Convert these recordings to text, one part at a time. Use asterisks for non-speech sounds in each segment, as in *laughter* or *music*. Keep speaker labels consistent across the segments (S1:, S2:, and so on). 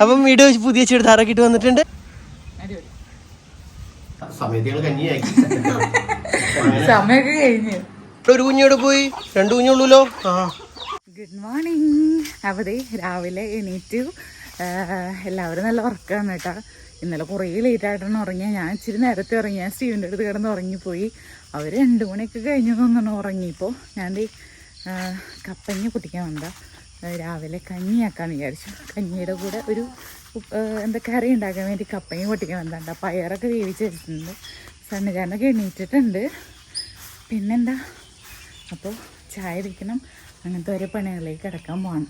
S1: അപ്പം വീട് പുതിയ ചുരിദാറൊക്കെ ഇട്ട് വന്നിട്ടുണ്ട്. ഒരു കുഞ്ഞോട് പോയി? രണ്ടു കുഞ്ഞുള്ളൂലോ ആ.
S2: ഗുഡ് മോർണിംഗ് അവധി രാവിലെ എണീറ്റു. എല്ലാവരും നല്ല ഉറക്കമാണ് കേട്ടോ. ഇന്നലെ കുറേ ലേറ്റ് ആയിട്ടാണ് ഉറങ്ങിയ. ഞാൻ ഇച്ചിരി നേരത്തെ ഉറങ്ങിയ സ്റ്റീവിന്റെ അടുത്ത് കിടന്ന് ഉറങ്ങിപ്പോയി. അവർ രണ്ട് മണിയൊക്കെ കഴിഞ്ഞു തോന്നുന്നു ഉറങ്ങിയപ്പോൾ ഞാൻ കപ്പഞ്ഞ് കുട്ടിക്കാൻ വന്നതാണ് രാവിലെ കഞ്ഞിയാക്കാന്ന് വിചാരിച്ചു. കഞ്ഞിയുടെ കൂടെ ഒരു എന്താ കറി ഉണ്ടാക്കാൻ വേണ്ടി കപ്പയും പൊട്ടിക്കാൻ വന്നതാ പയറൊക്കെ വേവിച്ച് വെച്ചിട്ടുണ്ട്. സണ്ണുകാരനൊക്കെ എണീറ്റിട്ടുണ്ട്. പിന്നെന്താ? അപ്പോൾ ചായ വെക്കണം അങ്ങനത്തെ ഓരോ പണികളിലേക്ക് കിടക്കാൻ പോകണം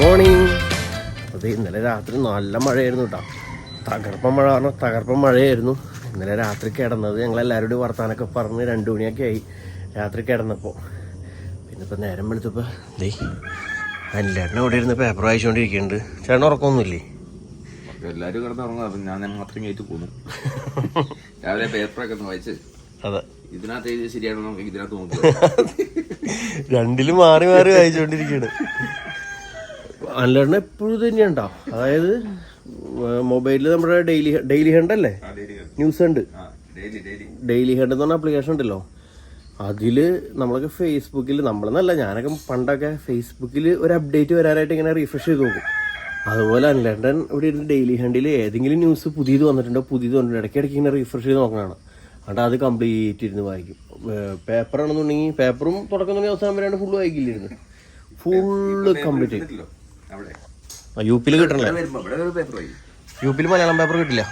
S1: മോർണിംഗ് അത് ഇന്നലെ രാത്രി നല്ല മഴയായിരുന്നു കേട്ടോ തകർപ്പൻ മഴ പറഞ്ഞാൽ തകർപ്പൻ മഴയായിരുന്നു. ഇന്നലെ രാത്രി കിടന്നത് ഞങ്ങൾ എല്ലാവരോടും വർത്താനൊക്കെ പറഞ്ഞ് രണ്ടു മണിയൊക്കെ ആയി രാത്രി കിടന്നപ്പോൾ പിന്നെ ഇപ്പം നേരം വെളുത്തപ്പോൾ ദേ അനിലേട്ടൻ ഇവിടെ ഇരുന്ന് പേപ്പർ വായിച്ചുകൊണ്ടിരിക്കുന്നുണ്ട് ചേട്ടൻ ഉറക്കമൊന്നുമില്ലേ?
S3: എല്ലാരും കിടന്നുറങ്ങും അപ്പം ഞാൻ മാത്രം കയറ്റി പോന്നു. രാവിലെ പേപ്പറൊക്കെ ഒന്ന് വായിച്ച്.
S1: അതെ.
S3: ഇതിനകത്ത് ശരിയാണോ നമുക്ക് ഇതിനകത്ത് നോക്കാം. *laughs*
S1: രണ്ടിലും മാറി മാറി വായിച്ചുകൊണ്ടിരിക്കുകയാണ് അനിലേട്ടൻ എപ്പോഴും തന്നെയുണ്ടോ അതായത് മൊബൈലിൽ നമ്മുടെ ഡെയിലി ഡെയിലി ഹണ്ട് അല്ലേ? News hunt.
S3: ഡെയിലി
S1: ഹണ്ട് എന്ന് പറഞ്ഞ ആപ്ലിക്കേഷൻ ഉണ്ടല്ലോ. അതിൽ നമ്മളൊക്കെ ഫേസ്ബുക്കിൽ നമ്മളെന്നല്ല ഞാനൊക്കെ പണ്ടൊക്കെ ഫേസ്ബുക്കിൽ ഒരു അപ്ഡേറ്റ് വരാനായിട്ട് ഇങ്ങനെ റിഫ്രഷ് ചെയ്ത് നോക്കും. അതുപോലെ അൻലണ്ടൻ ഇവിടെ ഇരുന്ന് ഡെയിലി ഹണ്ടിൽ ഏതെങ്കിലും ന്യൂസ് പുതിയത് വന്നിട്ടുണ്ടോ പുതിയത് വന്നിട്ടുണ്ടോ ഇടയ്ക്ക് ഇങ്ങനെ റിഫ്രഷ് ചെയ്ത് നോക്കണതാണ് എന്നിട്ട് അത് കംപ്ലീറ്റ് ഇരുന്ന് വായിക്കും. പേപ്പർ ആണെന്നുണ്ടെങ്കിൽ പേപ്പറും തുടങ്ങിയ അവസാനം വരെയാണ് ഫുള്ള് വായിക്കില്ലായിരുന്നു ഫുള്ള് കംപ്ലീറ്റ്
S3: കിട്ടില്ലോ അവിടെ.
S1: യു പിയിൽ കിട്ടണല്ലേ?
S3: ഇവിടെ ഇവിടെ ഒരു പേപ്പർ വായി
S1: യു പിയിൽ മലയാളം പേപ്പർ കിട്ടില്ല.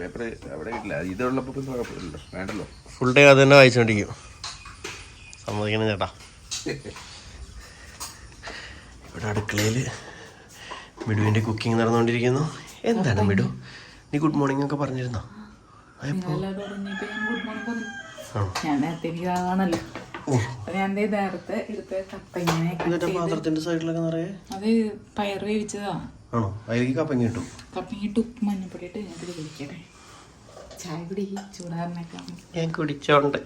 S3: പേപ്പർ അവിടെ കിട്ടില്ല. ഇതുള്ളപ്പോൾ പിന്നെ കുഴപ്പമില്ലല്ലോ വേണ്ടല്ലോ.
S1: ഫുൾ ഡേ അത് തന്നെ വായിച്ചുകൊണ്ടിരിക്കും സമ്മതിക്കണം ചേട്ടാ. ഇവിടെ അടുക്കളയിൽ മിടുവിന്റെ കുക്കിംഗ് നടന്നുകൊണ്ടിരിക്കുന്നു. എന്താണ് മിഡു നീ ഗുഡ് മോർണിംഗ് ഒക്കെ പറഞ്ഞിരുന്നോ? ആണോ?
S2: അപ്പൊ ഞാൻ ദേ നേരത്തെ എടുത്ത കപ്പങ്ങനെ
S1: എന്നിട്ട് പാത്രത്തിന്റെ സൈഡിലൊക്കെ നിറയെ?
S2: അത് പയർ വേവിച്ചതാ.
S1: ആണോ? അതിലേക്ക് കപ്പങ്ങ കിട്ടും
S2: കപ്പങ്ങിട്ട് ഉപ്പ് മഞ്ഞപ്പൊടി ഇട്ട് ഞാൻ ഇത് കുടിക്കട്ടെ. ചായ കുടി ചൂടാറിനേക്കാം
S1: ഞാൻ കുടിച്ചോണ്ട്.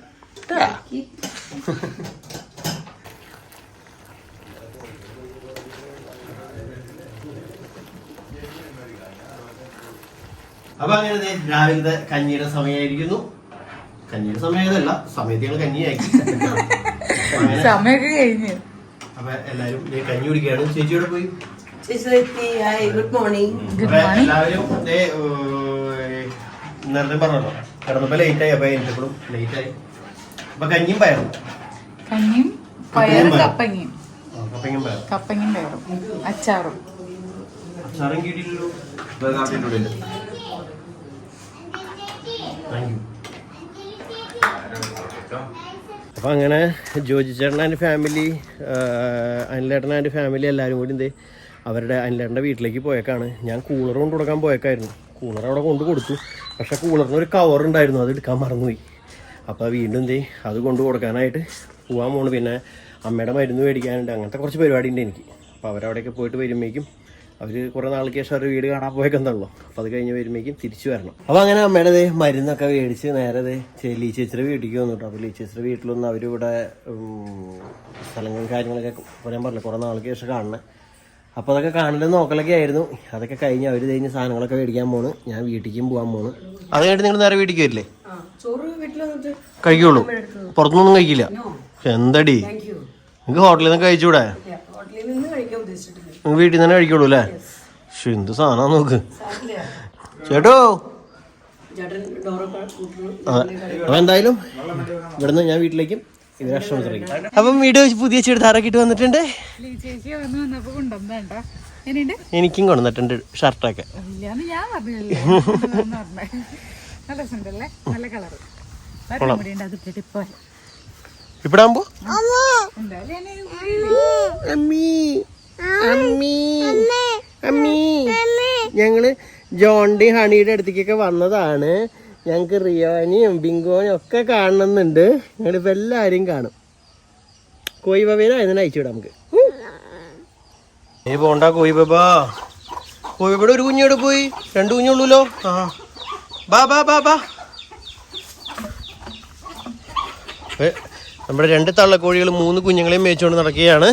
S1: അപ്പൊ അങ്ങനെ രാവിലത്തെ കഞ്ഞിയുടെ സമയമായിരിക്കുന്നു. കഞ്ഞിയുടെ സമയമല്ല സമയത്ത് ഞങ്ങൾ അങ്ങനെ-
S2: സമയൊക്കെ കഴിഞ്ഞു.
S1: അപ്പൊ എല്ലാരും ദേ കഞ്ഞി കുടിക്കുകയാണ്. ചേച്ചിയോടെ പോയി?
S4: ഹായ് ഗുഡ് മോർണിംഗ്
S1: എല്ലാവരും നേരത്തെ പറഞ്ഞല്ലോ. കിടന്നപ്പോ ലേറ്റ് ആയി അപ്പൊ എനിക്കപ്പോഴും ലേറ്റ് ആയി. അപ്പൊ കഞ്ഞിയും പയറും.
S2: കഞ്ഞിയും പയറും കപ്പങ്ങയും.
S1: കപ്പങ്ങയും പയറും.
S2: കപ്പങ്ങയും പയറും. അച്ചാറും.
S1: അച്ചാറും കിട്ടിയില്ലല്ലോ
S3: കാപ്പിന്റെ ഉള്ളിൽ
S1: താങ്ക് യു അപ്പൊ അങ്ങനെ ജോജി ചേട്ടൻ ആൻഡ് ഫാമിലി അനിലേട്ടൻ ആൻഡ് ഫാമിലി എല്ലാവരും കൂടി എന്തേ അവരുടെ അനിലേട്ടന്റെ വീട്ടിലേക്ക് പോയേക്കാണ്. ഞാൻ കൂളർ കൊണ്ട് കൊടുക്കാൻ പോയേക്കായിരുന്നു. കൂളർ അവിടെ കൊണ്ട് കൊടുത്തു. പക്ഷേ കൂളറിന് ഒരു കവർ ഉണ്ടായിരുന്നു. അത് എടുക്കാൻ മറന്നുപോയി. അപ്പോൾ വീണ്ടും എന്തേ അത് കൊണ്ട് കൊടുക്കാനായിട്ട് പോകാൻ പോണു. പിന്നെ അമ്മയുടെ മരുന്ന് മേടിക്കാനുണ്ട്. അങ്ങനത്തെ കുറച്ച് പരിപാടി ഉണ്ട് എനിക്ക്. അപ്പോൾ അവരവിടെയൊക്കെ പോയിട്ട് വരുമ്പോഴേക്കും അവർ കുറേ നാൾക്ക് ശേഷം അവരുടെ വീട് കാണാൻ പോയേക്കെന്നുള്ളൂ. അപ്പോൾ അത് കഴിഞ്ഞ് വരുമ്പോഴേക്കും തിരിച്ചു വരണം. അപ്പോൾ അങ്ങനെ അമ്മയുടെ ദേ മരുന്നൊക്കെ മേടിച്ച് നേരെ ദേ ചേ- ലീ ചേച്ചിയുടെ വീട്ടിലേക്ക് വന്നു കേട്ടോ. അപ്പോൾ ചേച്ചിയുടെ വീട്ടിലൊന്നും അവരിവിടെ സ്ഥലങ്ങളും കാര്യങ്ങളൊക്കെ പറയാൻ പറഞ്ഞില്ല കുറേ നാൾക്ക് ശേഷം കാണണേ. അപ്പോൾ അതൊക്കെ കാണലും നോക്കലൊക്കെ ആയിരുന്നു. അതൊക്കെ കഴിഞ്ഞ് അവർ കഴിഞ്ഞ് സാധനങ്ങളൊക്കെ മേടിക്കാൻ പോണ്. ഞാൻ വീട്ടിലേക്കും പോകാൻ പോണ്. അത് കഴിഞ്ഞിട്ട് നിങ്ങൾ നേരെ വീട്ടിലേക്ക് വരില്ലേ? കഴിക്കുള്ളൂ. പുറത്തുനിന്നൊന്നും കഴിക്കില്ല. എന്തടി? നിങ്ങൾക്ക് ഹോട്ടലിൽ നിന്ന് കഴിച്ചൂടെ
S4: ഹോട്ടലിൽ നിന്ന് കഴിക്കാൻ ഉദ്ദേശിച്ചിട്ടില്ല
S1: നിങ്ങൾ വീട്ടിൽ തന്നെ കഴിക്കുള്ളൂ അല്ലേ? പക്ഷെ എന്ത് സാധനം നോക്ക്. ചേട്ടോ? അപ്പൊ എന്തായാലും ഇവിടുന്ന് ഞാൻ വീട്ടിലേക്കും അപ്പം വീഡിയോ പുതിയ ചെടുത്താറൊക്കെ ഇട്ട് വന്നിട്ടുണ്ട്? എനിക്കും കൊണ്ടുവന്നിട്ടുണ്ട് ഷർട്ടൊക്കെ. ഇപ്പിടാകുമ്പോ അമ്മി അമ്മി. അമ്മീ. ഞങ്ങൾ ജോണ്ടി ഹണിയുടെ അടുത്തേക്കൊക്കെ വന്നതാണ്. ഞങ്ങൾക്ക് റിയോനെയും ബിങ്കോനെയും ഒക്കെ കാണണമെന്നുണ്ട്. ഞങ്ങളിപ്പോ എല്ലാരും കാണും. കോയി ബബേനെ അതിനെ അയച്ചു വിടാം നമുക്ക്. നീ പോണ്ട കോയി ബബാ കോയി ബബയുടെ ഒരു കുഞ്ഞോട് പോയി? രണ്ട് കുഞ്ഞുള്ളൂല്ലോ ആ. ബാ ബാ ബാ ബാ. നമ്മുടെ രണ്ട് തള്ളക്കോഴികൾ മൂന്ന് കുഞ്ഞുങ്ങളെയും മേച്ചുകൊണ്ട് നടക്കുകയാണ്.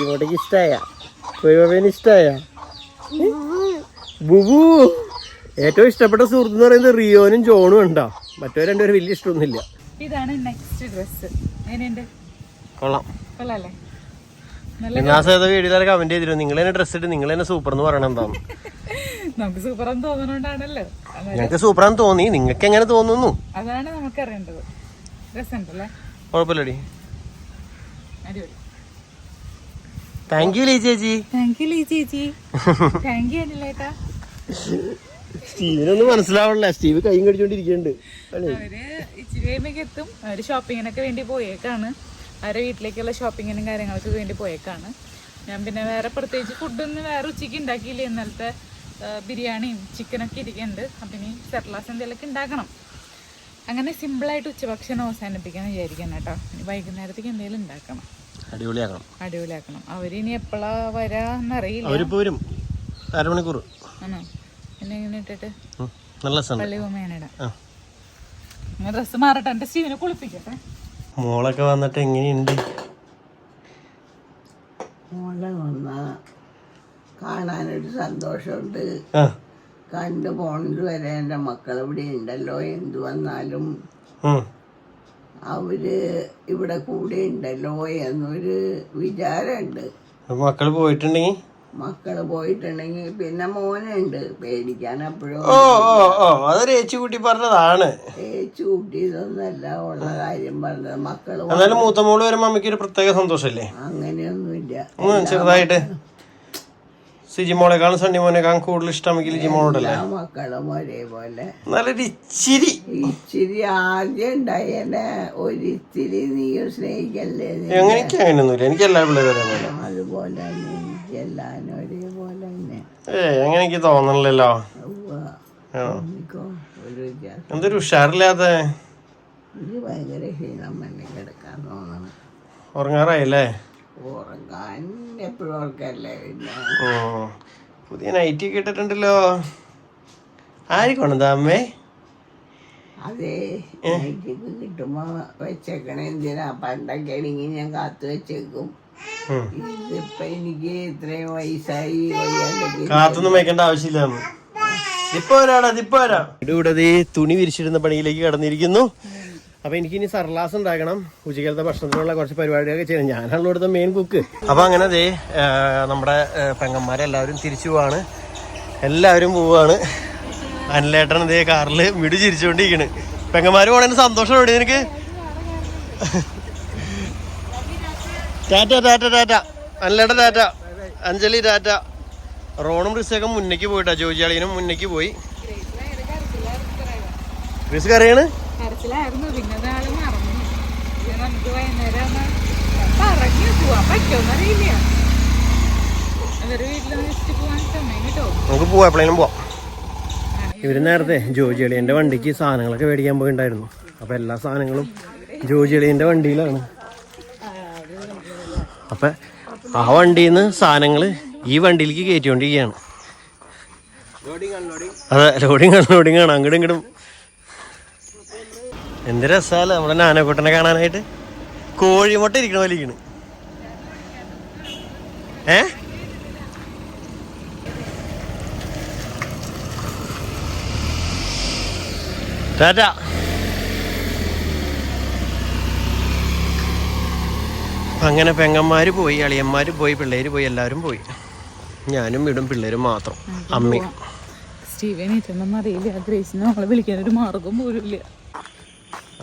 S1: ഇങ്ങോട്ടേക്ക് ഇഷ്ടായ? കോഴിബാബേന് ഇഷ്ടായ? ബുബു ഏറ്റവും ഇഷ്ടപ്പെട്ട സുഹൃത്ത് എന്ന് പറയുന്നത് റിയോനും ജോണും ഉണ്ടോ? മറ്റോ രണ്ടുപേരും വലിയ ഇഷ്ടമൊന്നുമില്ല.
S2: ഇതാണ് നെക്സ്റ്റ് ഡ്രസ് എങ്ങനെയുണ്ട്?
S1: കൊള്ളാം.
S2: കൊള്ളാല്ലേ? നല്ല
S1: നാസേത വീഡിയോയിലെ കമന്റ് ചെയ്തിരുന്നു. നിങ്ങൾ തന്നെ ഡ്രസ് ഇട്ട് നിങ്ങൾ തന്നെ സൂപ്പർ എന്ന് പറയണം എന്താന്ന്. *laughs*
S2: നമുക്ക് സൂപ്പറെന്ന് തോന്നുന്നുണ്ടാണല്ലോ. അതെ.
S1: ഞങ്ങൾക്ക് സൂപ്പറാന്ന് തോന്നി. നിങ്ങൾക്ക് എങ്ങനെ തോന്നുന്നു?
S2: അതാണ് നമുക്ക് അറിയേണ്ടത്
S1: കുഴപ്പമില്ലടി
S2: അടിപൊളി.
S1: താങ്ക് യു ലീ ചേച്ചി
S2: താങ്ക് യു ലീ ചേച്ചി താങ്ക് യു അനിലേട്ടാ.
S1: സ്റ്റീവിനൊന്നും മനസ്സിലാവണില്ല. സ്റ്റീവ് കൈയും കടിച്ചോണ്ടിരിക്കുന്നുണ്ട് അല്ലേ?
S2: അവർ ഇച്ചിരി കഴിയുമ്പോ എത്തും. അവർ ഷോപ്പിങ്ങിനൊക്കെ വേണ്ടി പോയേക്കാണ്. അവരെ വീട്ടിലേക്കുള്ള ഷോപ്പിങ്ങിനും കാര്യങ്ങൾക്ക് വേണ്ടി പോയേക്കാണ്. ഞാൻ പിന്നെ വേറെ പ്രത്യേകിച്ച് ഫുഡൊന്നും വേറെ ഉച്ചയ്ക്ക് ഉണ്ടാക്കിയില്ല. ഇന്നലത്തെ ബിരിയാണിയും ചിക്കനൊക്കെ ഇരിക്കുന്നുണ്ട്. അപ്പം ഇനി സെർലാസ് എന്തെങ്കിലുമൊക്കെ ഉണ്ടാക്കണം. അങ്ങനെ സിമ്പിളായിട്ട് ഉച്ചഭക്ഷണം അവസാനിപ്പിക്കാൻ വിചാരിക്കണം കേട്ടോ. ഇനി വൈകുന്നേരത്തേക്ക് എന്തെങ്കിലും ഉണ്ടാക്കണം.
S1: അടിപൊളിയാക്കണം.
S2: അടിപൊളിയാക്കണം. അവരിനി എപ്പോഴാ വരാന്നറിയില്ല.
S1: അവരിപ്പോ വരും. അരമണിക്കൂർ.
S2: ആണോ? എന്നെ ഇങ്ങനെ ഇട്ടിട്ട്?
S1: ഉം, നല്ല രസമുണ്ട്.
S2: പള്ളി പോമേനിടാം
S1: ആ.
S2: ഞാൻ ഡ്രസ്സ് മാറട്ടെ. എന്റെ സ്റ്റീവിനെ കുളിപ്പിക്കട്ടെ.
S1: മോളൊക്കെ വന്നിട്ട് എങ്ങനെയുണ്ട്?
S4: മോളെ വന്ന കാണാനൊരു സന്തോഷമുണ്ട്.
S1: ആ.
S4: കണ്ടു പോണത് വരെ എന്റെ മക്കൾ ഇവിടെ ഉണ്ടല്ലോ. എന്തു വന്നാലും
S1: ഉം.
S4: അവർ ഇവിടെ കൂടെ ഉണ്ടല്ലോ എന്നൊരു വിചാരമുണ്ട്.
S1: മക്കൾ മക്കൾ പോയിട്ടുണ്ടെങ്കിൽ
S4: മക്കൾ പോയിട്ടുണ്ടെങ്കിൽ പിന്നെ മോനുണ്ട്. പേടിക്കാൻ അപ്പോഴും
S1: ഓ ഓ ഓ അതൊരു ഏച്ചി കൂട്ടി പറഞ്ഞതാണ്
S4: കൂട്ടിയതൊന്നല്ല ഉള്ള കാര്യം പറഞ്ഞത്. മക്കൾ
S1: എന്നാലും മൂത്ത മോൾ വരുമ്പോ അമ്മയ്ക്ക് ഒരു പ്രത്യേക സന്തോഷല്ലേ?
S4: അങ്ങനെയൊന്നുമില്ല.
S1: ഇല്ല ചെറുതായിട്ട്. സിജി കാണും സണ്ണി മോനേക്കാളും കൂടുതൽ ഇഷ്ടമെങ്കിൽ
S4: ജിമോളോടല്ല? മക്കളും ഒരേപോലെ.
S1: നല്ലൊരു ഇച്ചിരി.
S4: ഇച്ചിരി ആദ്യം ഉണ്ടായനെ ഒരിത്തിരി നീയും സ്നേഹിക്കല്ലേ നീ?
S1: എനിക്ക് അങ്ങനെയൊന്നുമില്ല. എനിക്ക് എല്ലാ പിള്ളേരും ഒരേപോലെ.
S4: അതുപോലെ തന്നെ. എനിക്ക് എല്ലാവരും ഒരേപോലെ തന്നെ.
S1: ഏ അങ്ങനെ എനിക്ക് തോന്നണില്ലല്ലോ?
S4: ഉവ്വ.
S1: ആണോ
S4: എനിക്കോ ഒരു വ്യത്യാസം.
S1: എന്തൊരു ഉഷാറില്ലാത്ത
S4: എനിക്ക് ഭയങ്കര ക്ഷീണം തന്നെ കിടക്കാൻ തോന്നണം.
S1: ഉറങ്ങാറായില്ലേ?
S4: ഉറങ്ങാൻ എപ്പോഴും ഉറക്കല്ലേ പിന്നെ.
S1: പുതിയ നൈറ്റി ഒക്കെ ഇട്ടിട്ടുണ്ടല്ലോ. ആര് കൊണ്ടതാ അമ്മേ?
S4: അതേ നൈറ്റിക്ക് കിട്ടുമ്പോ വെച്ചേക്കണ. എന്തിനാ? പണ്ടൊക്കെ ആണെങ്കിൽ ഞാൻ കാത്തു വെച്ചേക്കും. ഇതിപ്പോ എനിക്ക് ഇത്രയും വയസ്സായി.
S1: കാത്തൊന്നും വെക്കേണ്ട ആവശ്യമില്ല ഇപ്പൊ വരാടാ ഇപ്പൊ വരാം. ഇവിടെ തുണി വിരിച്ചിടുന്ന പണിയിലേക്ക് കടന്നിരിക്കുന്നു. അപ്പൊ എനിക്ക് ഇനി സർലാസ് ഉണ്ടാക്കണം ഉച്ചക്കലത്തെ ഭക്ഷണത്തിനുള്ള കുറച്ച് പരിപാടികളൊക്കെ ചെയ്യണം ഞാനാണല്ലോ ഇവിടുത്തെ മെയിൻ കുക്ക് അപ്പൊ അങ്ങനെ ദേ നമ്മുടെ പെങ്ങന്മാരെല്ലാവരും തിരിച്ചു പോവാണ്. എല്ലാവരും പോവാണ്. അനിലേട്ടൻ ദേ കാറിൽ വീട് ചിരിച്ചുകൊണ്ടിരിക്കണ് പെങ്ങന്മാര് പോണതിന് സന്തോഷം എവിടെ നിനക്ക്? ടാറ്റ ടാറ്റ ടാറ്റ. അനിലേട്ടൻ ടാറ്റ. അഞ്ജലി ടാറ്റ. റോണും റിസൊക്കെ മുന്നേക്ക് പോയിട്ടാ. ജോജിയാളിനും മുന്നേക്ക് പോയി. റിസ്ക് കറിയാണ്
S2: കരച്ചിലായിരുന്നു. പിന്നെ നാളെ മറന്നു. പിന്നെ നമുക്ക് വൈകുന്നേരം പറഞ്ഞു പോവാൻ പറ്റുമെന്ന് അറിയില്ല. അവരുടെ വീട്ടിൽ വെച്ചിട്ട് പോവാൻ സമയം കേട്ടോ
S1: നമുക്ക് പോവാം. എപ്പോഴേലും പോവാം. ഇവർ നേരത്തെ ജോജി അളിയന്റെ വണ്ടിക്ക് സാധനങ്ങളൊക്കെ മേടിക്കാൻ പോയിണ്ടായിരുന്നു. അപ്പൊ എല്ലാ സാധനങ്ങളും ജോജി അളിയന്റെ വണ്ടിയിലാണ്. അപ്പൊ ആ വണ്ടിയിൽ നിന്ന് സാധനങ്ങൾ ഈ വണ്ടിയിലേക്ക് കയറ്റിക്കൊണ്ടിരിക്കുകയാണ്. അതെ ലോഡിങ് ആണ് ലോഡിങ് ആണ്. അങ്ങോട്ടും ഇങ്ങോട്ടും എന്ത് രസാല നമ്മുടെ നാനക്കുട്ടനെ കാണാനായിട്ട്. കോഴിമുട്ട ഇരിക്കണ പോലെ ഇരിക്കണ്. ഏ? ടാറ്റ. അങ്ങനെ പെങ്ങന്മാർ പോയി അളിയന്മാർ പോയി പിള്ളേർ പോയി എല്ലാവരും പോയി. ഞാനും വീടും പിള്ളേരും മാത്രം അമ്മയും.
S2: സ്റ്റീവൻ അറിയില്ല. ഗ്രേസിനെ നമ്മളെ വിളിക്കാൻ ഒരു മാർഗം പോലും ഇല്ല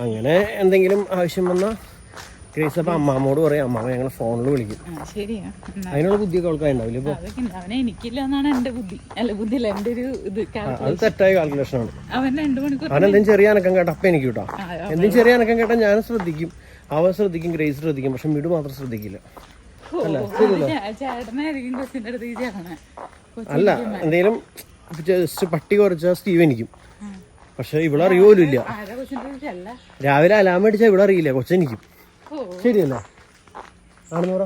S1: അങ്ങനെ എന്തെങ്കിലും ആവശ്യം വന്നാൽ ഗ്രേസ് അപ്പം അമ്മാമ്മോട് പറയും. അമ്മാമ്മ ഞങ്ങൾ ഫോണിൽ വിളിക്കും. അതിനുള്ള ബുദ്ധിയൊക്കെ അവൾക്ക് ഉണ്ടാവില്ല ഇപ്പോൾ
S2: അവനെ എനിക്കില്ല എന്നാണ് എന്റെ ബുദ്ധി. അല്ല ബുദ്ധി അല്ല എന്റെ ഒരു ഇത്
S1: അത് തെറ്റായ കാൽക്കുലേഷനാണ്
S2: അവൻ രണ്ടു മണിക്കൂർ
S1: അവൻ എന്തെങ്കിലും ചെറിയ അനക്കം കേട്ടോ അപ്പം എനിക്ക് കിട്ടാം. എന്തെങ്കിലും ചെറിയ അനക്കം കേട്ടാൽ ഞാൻ ശ്രദ്ധിക്കും. അവൻ ശ്രദ്ധിക്കും ഗ്രേസ് ശ്രദ്ധിക്കും. പക്ഷെ വീട് മാത്രം ശ്രദ്ധിക്കില്ല.
S2: അല്ല
S1: അല്ല എന്തെങ്കിലും ജസ്റ്റ് പട്ടി കുറച്ച സ്റ്റീവ് എനിക്കും. പക്ഷെ ഇവിടെ അറിയുമല്ലോ ഇല്ല രാവിലെ അലാം അടിച്ചാൽ ഇവിടെ അറിയില്ല കൊച്ചെനിക്കും ശരിയല്ലേ ആണെന്ന് പറ.